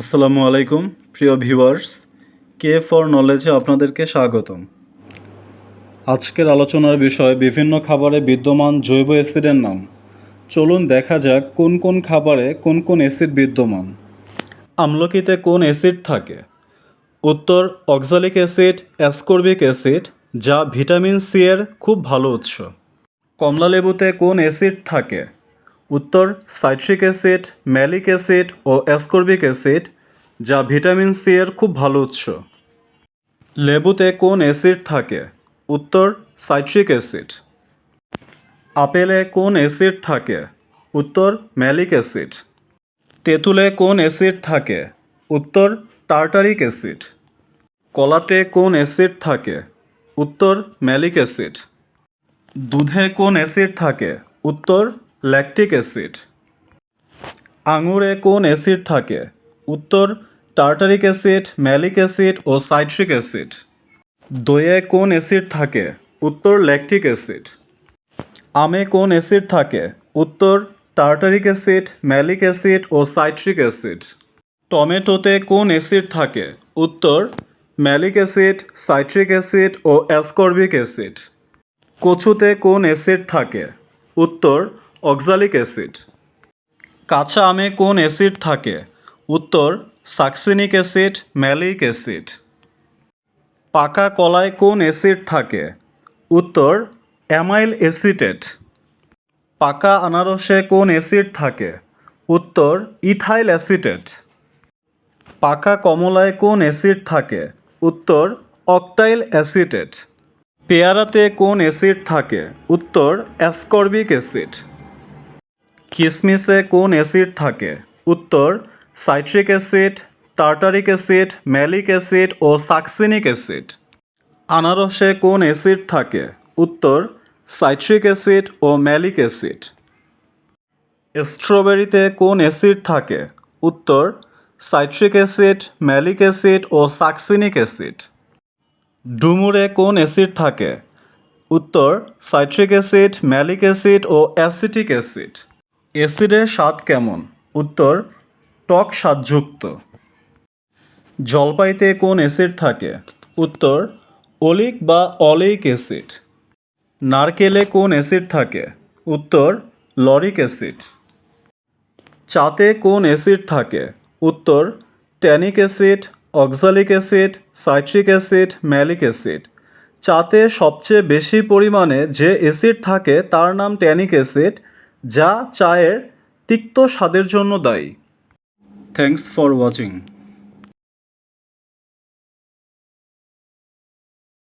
আসসালামু আলাইকুম, প্রিয় ভিউয়ার্স। কে ফর নলেজে আপনাদেরকে স্বাগতম। আজকের আলোচনার বিষয় বিভিন্ন খাবারে বিদ্যমান জৈব অ্যাসিডের নাম। চলুন দেখা যাক কোন কোন খাবারে কোন কোন অ্যাসিড বিদ্যমান। আমলকিতে কোন অ্যাসিড থাকে? উত্তর, অক্সালিক অ্যাসিড, অ্যাসকর্বিক অ্যাসিড, যা ভিটামিন সি এর খুব ভালো উৎস। কমলালেবুতে কোন অ্যাসিড থাকে? উত্তর সাইট্রিক অ্যাসিড, ম্যালিক অ্যাসিড ও অ্যাসকর্বিক অ্যাসিড, যা ভিটামিন সি এর খুব ভালো উৎস। লেবুতে কোন অ্যাসিড থাকে? উত্তর সাইট্রিক অ্যাসিড। আপেলে কোন অ্যাসিড থাকে? উত্তর ম্যালিক অ্যাসিড। তেঁতুলে কোন অ্যাসিড থাকে? উত্তর টার্টারিক অ্যাসিড। কলাতে কোন অ্যাসিড থাকে? উত্তর ম্যালিক অ্যাসিড। দুধে কোন অ্যাসিড থাকে? উত্তর ল্যাকটিক অ্যাসিড আঙুরে কোন অ্যাসিড থাকে? উত্তর টার্টারিক অ্যাসিড ম্যালিক অ্যাসিড ও সাইট্রিক অ্যাসিড দইয়ে কোন অ্যাসিড থাকে? উত্তর ল্যাকটিক অ্যাসিড আমে কোন অ্যাসিড থাকে? উত্তর টার্টারিক অ্যাসিড ম্যালিক অ্যাসিড ও সাইট্রিক অ্যাসিড টমেটোতে কোন অ্যাসিড থাকে? উত্তর ম্যালিক অ্যাসিড সাইট্রিক অ্যাসিড ও অ্যাসকর্বিক অ্যাসিড কচুতে কোন অ্যাসিড থাকে? উত্তর অক্সালিক অ্যাসিড। কাঁচা আমে কোন অ্যাসিড থাকে? উত্তর, সাকসিনিক অ্যাসিড, ম্যালিক অ্যাসিড। পাকা কলায় কোন অ্যাসিড থাকে? উত্তর, অ্যামাইল অ্যাসিটেট পাকা আনারসে কোন অ্যাসিড থাকে? উত্তর, ইথাইল অ্যাসিটেট পাকা কমলায় কোন অ্যাসিড থাকে? উত্তর, অক্টাইল অ্যাসিটেট পেয়ারাতে কোন অ্যাসিড থাকে? উত্তর, অ্যাসকর্বিক অ্যাসিড। কিসমিসে কোন অ্যাসিড থাকে? উত্তর, citric acid, tartaric acid, malic acid ও সাকসিনিক অ্যাসিড। আনারসে কোন অ্যাসিড থাকে? উত্তর, সাইট্রিক অ্যাসিড ও ম্যালিক অ্যাসিড। স্ট্রবেরিতে কোন অ্যাসিড থাকে? উত্তর, সাইট্রিক অ্যাসিড, ম্যালিক অ্যাসিড ও সাকসিনিক অ্যাসিড। ডুমুরে কোন অ্যাসিড থাকে? উত্তর, সাইট্রিক অ্যাসিড, ম্যালিক অ্যাসিড ও অ্যাসিটিক অ্যাসিড। অ্যাসিডের স্বাদ কেমন? উত্তর, টক স্বাদযুক্ত। জলপাইতে কোন অ্যাসিড থাকে? উত্তর, অলিক বা অলিক অ্যাসিড নারকেলে কোন অ্যাসিড থাকে? উত্তর, লরিক অ্যাসিড চাতে কোন অ্যাসিড থাকে? উত্তর, tannic acid oxalic acid citric acid malic acid চাতে সবচেয়ে বেশি পরিমাণে যে অ্যাসিড থাকে তার নাম ট্যানিক অ্যাসিড যা চায়ের তিক্ত স্বাদের জন্য দায়ী। Thanks for watching